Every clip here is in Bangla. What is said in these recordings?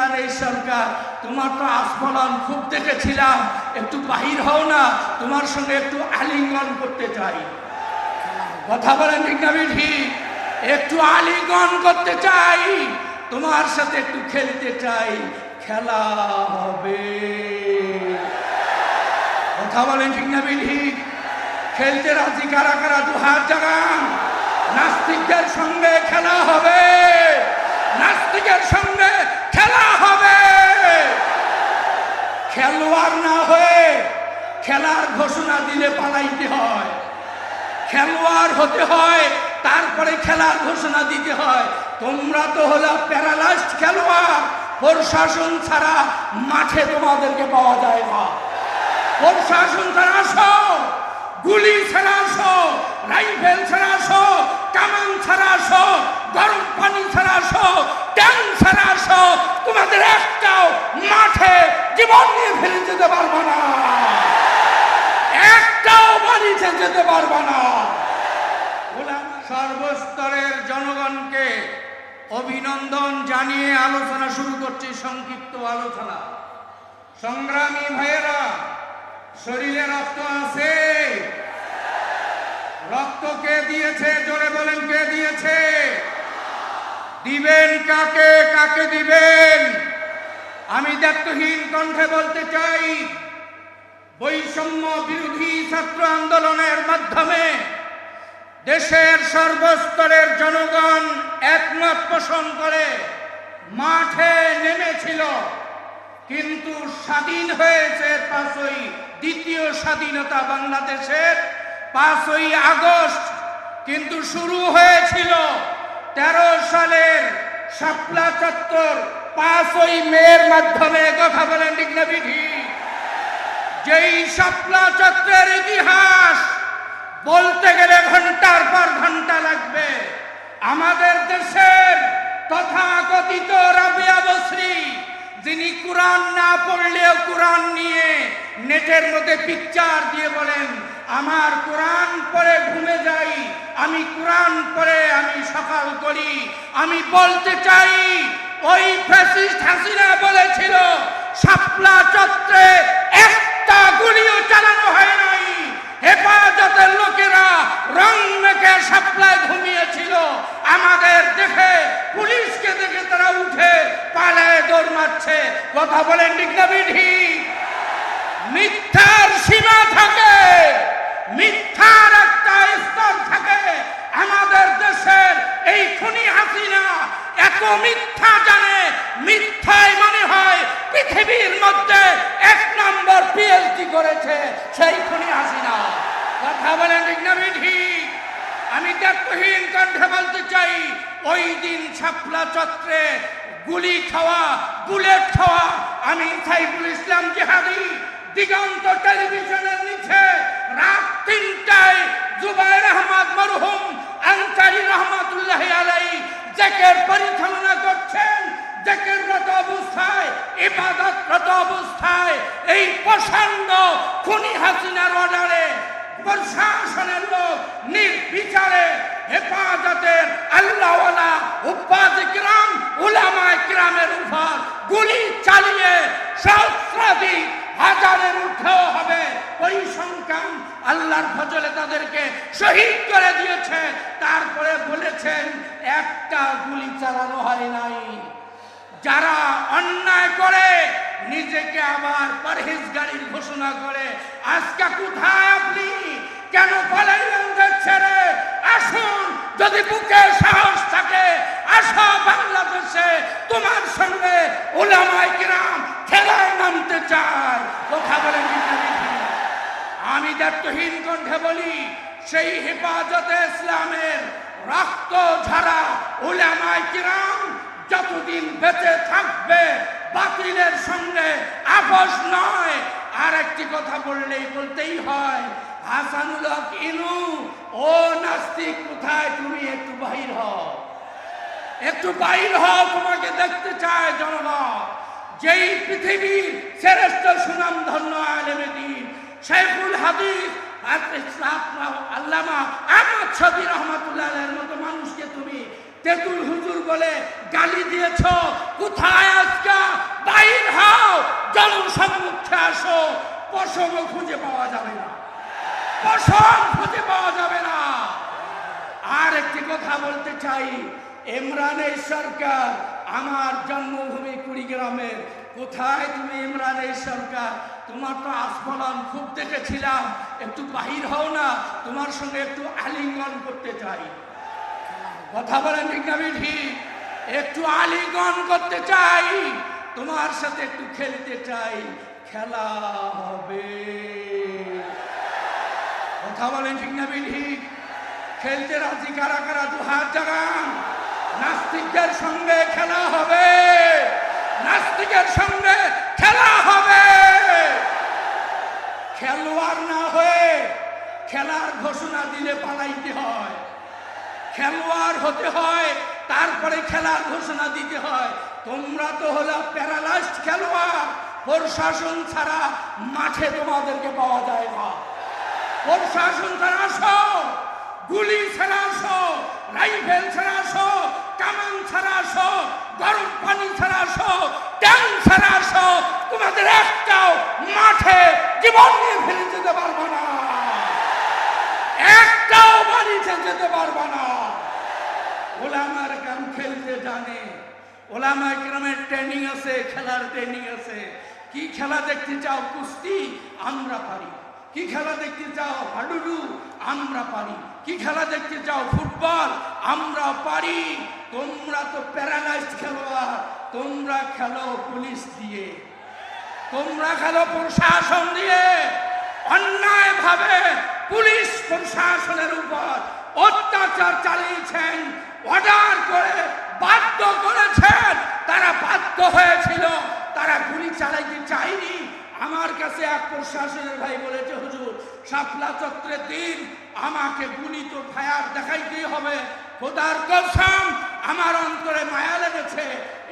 ইমরান এই সরকার, তোমার তো আস্ফলন খুব দেখেছিলাম। একটু বাহির হও না, তোমার সঙ্গে একটু আলিঙ্গন করতে চাই। কথা বলেন ঠিক একটু আলিঙ্গন করতে চাই, তোমার সাথে একটু খেলতে চাই। খেলা হবে। কথা বলেন ঠিক খেলতে রাজি কারা কারা? দু হাত জাগান। নাস্তিকদের সঙ্গে খেলা হবে। নাস্তিকের সঙ্গে খেলা হবে। খেলোয়াড় না হয়ে খেলার ঘোষণা দিলে পালাইতে হয়। খেলোয়াড় হতে হয়, তারপরে খেলার ঘোষণা দিতে হয়। তোমরা তো হলো প্যারালাইজড খেলোয়াড়, প্রশাসন ছাড়া মাঠে তোমাদেরকে পাওয়া যায় না। প্রশাসন ছাড়া আসো, গুলি ছাড়া আসো, রাইফেল ছাড়া আসো, কামান ছাড়া আসো গরম পানি ছাড়া আসো, ট্যাঙ্ক ছাড়া আসো, তোমাদের একটাও মাঠে জীবন নিয়ে ফেলে যেতে পারব না। একটাও বাড়িতে যেতে পারব না। সর্বস্তরের জনগণকে অভিনন্দন জানিয়ে আলোচনা শুরু করছি, সংক্ষিপ্ত আলোচনা। সংগ্রামী ভাইয়েরা, শরীরে রক্ত আছে? রক্ত কে দিয়েছে? জোরে বলেন, কে দিয়েছে? দিবেন কাকে কাকে দিবেন? আমি দায়িত্বহীন কণ্ঠে বলতে চাই, বৈষম্য বিরোধী ছাত্র আন্দোলনের মাধ্যমে দেশের সর্বস্তরের জনগণ একমত পোষণ করে মাঠে নেমেছিল, কিন্তু স্বাধীন হয়েছে পাঁচই, দ্বিতীয় স্বাধীনতা বাংলাদেশের পাঁচই আগস্ট, কিন্তু শুরু হয়েছিল তেরো সালের শাপলা চত্বর পাঁচই মেয়ের মাধ্যমে কথা বলেন বিধি? যেই শাপলা চত্বরের ইতিহাস বলতে গেলে ঘণ্টার পর ঘণ্টা লাগবে। আমাদের দেশের তথাকথিত রাবিয়া বসরি যিনি কোরআন না পড়লেও কোরআন নিয়ে নেটের মধ্যে পিকচার দিয়ে বলেন আমার কোরআন পড়ে ঘুমে যাই, আমি কোরআন পড়ে আমি সকাল করি আমি বলতে চাই, ওই ফ্যাসিস্ট হাসিনা বলেছিল, শাপলা চত্রে একটা গুলিও চালানো হয় নাই। হেফাজতের লোকেরা রং মেখে সাপ্লাই ঘুমিয়েছিল। আমাদের দেখে, পুলিশকে দেখে তারা উঠে পালায় দৌড় মারছে। কথা বলেন ঠিক না করেছে সেই খুনি হাসিনা কথা বলেন ঠিক না আমি দায়িত্বহীন কণ্ঠে বলতে চাই, ওই দিন ছাপলা চত্রে গুলি খাওয়া, বুলেট খাওয়া, আমি সাইফুল ইসলাম জিহাদি, দিগন্ত টেলিভিশনের নিচে রাত তিনটায় জুবাইর আহমদ মরহুম, আনসারি রহমতুল্লাহ আলাই, জেকের পরিচালনা করছেন জেকেররত অবস্থায়, ইবাদতরত অবস্থায়, এই প্রসন্ন খুনি হাসিনার অর্ডারে প্রশাসনের লোক নির্বিচারে হেফাজতের আল্লাহওয়ালা উপাজ কিরাম উলামায় কিরামের উপর গুলি চালিয়ে সহস্রাধিক হাজারের উঠেও হবে। পরিসংখ্যান আল্লাহর ফজলে তাদেরকে শহীদ করে দিয়েছে। তারপরে বলেছেন, একটা গুলি চালানো হয় নাই। যারা অন্যায় করে নিজেকে আবার পরহেজগারির ঘোষণা করে, আজকে কোথায় আপনি? কেন পালাইলেন ছেড়ে? আসুন, যদি বুকে সাহস থাকে, আসো বাংলাদেশে। তোমার সঙ্গে ওলামাই কিরাম খেলায় নামতে চায়। কথা বলেন? আমি দায়িত্বহীন কণ্ঠে বলি, সেই হেফাজতে ইসলামের রক্ত ঝাড়া উলামাই কিরাম যতদিন বেঁচে থাকবে, বাতিলের সঙ্গে আপোষ নয়। আর একটি কথা বললেই বলতেই হয়, হাসানুল হক ইনু, ও নাস্তিক কোথায়? তুমি একটু বাহির হও। একটু বাইর হও, তোমাকে দেখতে চায় জনগণ যেই পৃথিবীর শ্রেষ্ঠ সুনাম ধন্য আলেমে দিন, শেখুল হাদিস আল্লামা আহমদ শবি রহমতুল্লাহের মতো মানুষকে তুমি তেতুল হুজুর বলে, গালি দিয়েছ, কোথায় আজকে? বাইর হও জলম আজকা আসো। পশমও খুঁজে পাওয়া যাবে না। পশম খুঁজে পাওয়া যাবে না। আর একটি কথা বলতে চাই ইমরানের সরকার আমার জন্মভূমি কুড়িগ্রামের। কোথায় তুমি ইমরানের সরকার? তোমার তো আস্ফলন খুব দেখেছিলাম। একটু বাহির হও না, তোমার সঙ্গে একটু আলিঙ্গন করতে চাই। কথা বলেন ঠিক না একটু আলিঙ্গন করতে চাই, তোমার সাথে একটু খেলতে চাই। খেলা হবে। কথা বলেন ঠিক না ঠিক। খেলতে রাজি কারা কারা? দু হাত জাগান। নাস্তিকদের সঙ্গে খেলা হবে। নাস্তিকের সঙ্গে খেলা হবে। খেলোয়াড় না হয়ে খেলার ঘোষণা দিলে পালাইতে হয়। খেলোয়াড় হতে হয়, তারপরে খেলার ঘোষণা দিতে হয়। তোমরা তো হলো প্যারালাইজড খেলোয়াড়, প্রশাসন ছাড়া মাঠে তোমাদেরকে পাওয়া যায় না। প্রশাসন ছাড়া আসো, গুলি ছাড়া আসো, রাইফেল ছাড়া আসো, কামান ছাড়া আসো, গরম পানি ছাড়া আসো ট্যাং ছাড়া আসো, তোমাদের একটাও মাঠে জীবন নিয়ে ফেলে যেতে পারব না। একটাও বাড়িতে যেতে পারব না। ওলামার কাম খেলতে জানে। ওলামা গ্রামের ট্রেনিং আছে, খেলার ট্রেনিং আছে। কি খেলা দেখতে চাও কুস্তি? আমরা পারি। কি খেলা দেখতে চাও হাডুডু? আমরা পারি। কি খেলা দেখতে চাও ফুটবল? আমরা পারি। তোমরা তো প্যারালাইজড খেলোয়াড়। তোমরা খেলো পুলিশ দিয়ে। তোমরা খেলো প্রশাসন দিয়ে। অন্যায় ভাবে পুলিশ প্রশাসনের উপর অত্যাচার চালিয়েছেন, অর্ডার করে বাধ্য করেছেন। তারা বাধ্য হয়েছিল, তারা গুলি চালাইতে চায়নি। আমার কাছে এক প্রশাসনের ভাই বলেছে, হুজুর, শাপলা চক্রের দিন আমাকে গুলি তো ফায়ার দেখাইতেই হবে। খোদার কসম আমার অন্তরে মায়া লেগেছে,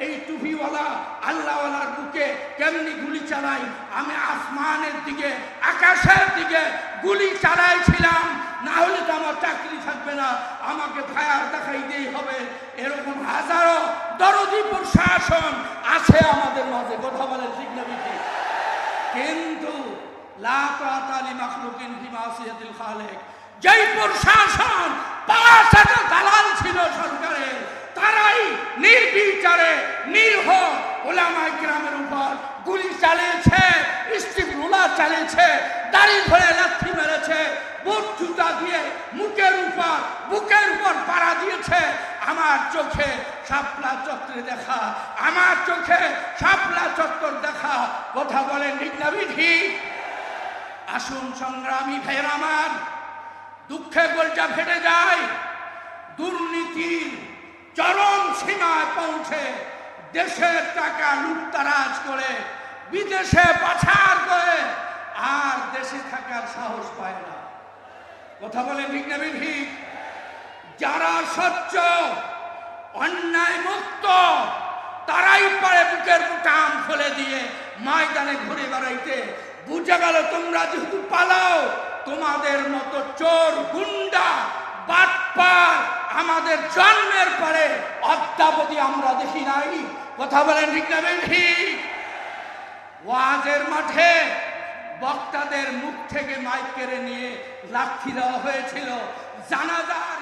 এই টুপিওয়ালা, আল্লাহওয়ালার বুকে কেমনি গুলি চালাই? আমি আসমানের দিকে, আকাশের দিকে গুলি চালাইছিলাম, না হলে তো আমার চাকরি থাকবে না। আমাকে ফায়ার দেখাইতেই হবে। এরকম হাজারো দরদি প্রশাসন আছে আমাদের মাঝে। কথা বলেন ঠিক কিন্তু যেই প্রশাসন পাঁচ হাজার দালাল ছিল সরকারের তারাই নির্বিচারে নির্হ ওলামাই গ্রামের উপর গুলি চালিয়েছে স্টিক রোলার চালিয়েছে, দাড়ি ধরে লাথি মেরেছে দিয়ে মুখের উপর, বুকের উপর পাড়া দিয়েছে। আমার চোখে শাপলা চত্বরে দেখা, আমার চোখে শাপলা চত্বর দেখা। কথা বলেন বিধি? আসুন সংগ্রামী ভাইয়ের আমার, দুঃখে গোলটা ফেটে যায়, দুর্নীতির চরম সীমায় পৌঁছে দেশের টাকা লুটতারাজ করে বিদেশে পাচার করে আর দেশে থাকার সাহস পায় না। কথা বলে ঠিক না যারা স্বচ্ছ, অন্যায় মুক্ত, তারাই পারে বুকের বুটাম খুলে দিয়ে ময়দানে ঘুরে বেড়াইতে। বুঝে গেল তোমরা যেহেতু পালাও, তোমাদের মতো চোর, গুন্ডা, বাটপার আমাদের জন্মের পরে অদ্যাবধি আমরা দেখি নাই। কথা বলেন ঠিক না ওয়াজের মাঠে বক্তাদের মুখ থেকে মাইক কেড়ে নিয়ে লাক্ষি দেওয়া হয়েছিল। জানাজার